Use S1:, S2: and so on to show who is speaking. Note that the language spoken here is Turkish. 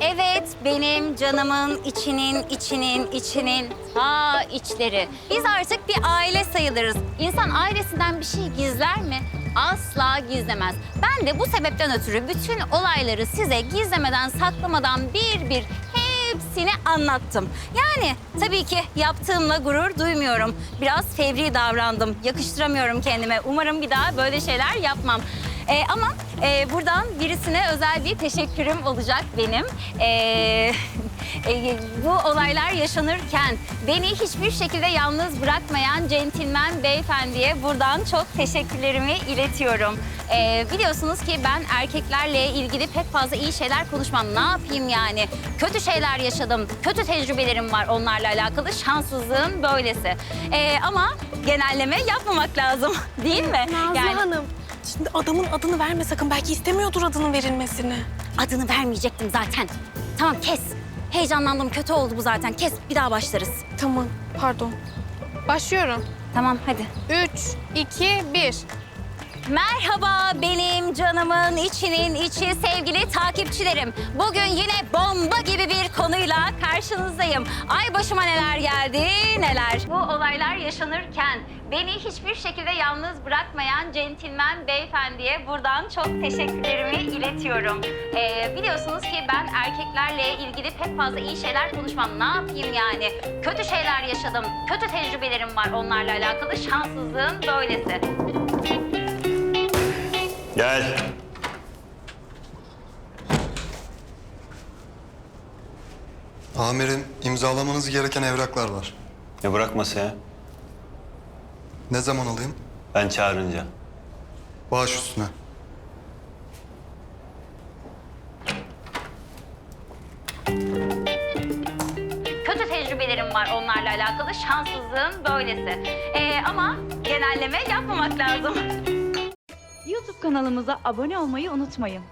S1: Evet, benim canımın içinin, içinin, içinin ta içleri. Biz artık bir aile sayılırız. İnsan ailesinden bir şey gizler mi? Asla gizlemez. Ben de bu sebepten ötürü bütün olayları size gizlemeden, saklamadan bir bir hepsini anlattım. Yani tabii ki yaptığımla gurur duymuyorum. Biraz fevri davrandım. Yakıştıramıyorum kendime. Umarım bir daha böyle şeyler yapmam. Ee, ama e, buradan birisine özel bir teşekkürüm olacak benim. Ee, e, bu olaylar yaşanırken beni hiçbir şekilde yalnız bırakmayan centilmen beyefendiye buradan çok teşekkürlerimi iletiyorum. Ee, biliyorsunuz ki ben erkeklerle ilgili pek fazla iyi şeyler konuşmam. Ne yapayım yani? Kötü şeyler yaşadım, kötü tecrübelerim var onlarla alakalı. Şanssızlığın böylesi. Ee, ama genelleme yapmamak lazım değil mi?
S2: Nazlı Hanım. Şimdi adamın adını verme sakın. Belki istemiyordur adının verilmesini.
S1: Adını vermeyecektim zaten. Tamam kes. Heyecanlandım kötü oldu bu zaten. Kes bir daha başlarız.
S2: Tamam, pardon. Başlıyorum.
S1: Tamam hadi.
S2: Üç, iki, bir.
S1: Merhaba benim canımın içinin içi sevgili takipçilerim. Bugün yine bomba karşınızdayım. Ay başıma neler geldi neler. Bu olaylar yaşanırken beni hiçbir şekilde yalnız bırakmayan centilmen beyefendiye buradan çok teşekkürlerimi iletiyorum. Ee, biliyorsunuz ki ben erkeklerle ilgili pek fazla iyi şeyler konuşmam. Ne yapayım yani? Kötü şeyler yaşadım, kötü tecrübelerim var onlarla alakalı. Şanssızlığın böylesi.
S3: Gel.
S4: Amirim, imzalamanız gereken evraklar var.
S3: Ne bırakması ya?
S4: Ne zaman alayım?
S3: Ben çağırınca.
S4: Bağış üstüne.
S1: kötü tecrübelerim var onlarla alakalı. Şanssızlığın böylesi. Ee, ama genelleme yapmamak lazım.
S5: YouTube kanalımıza abone olmayı unutmayın.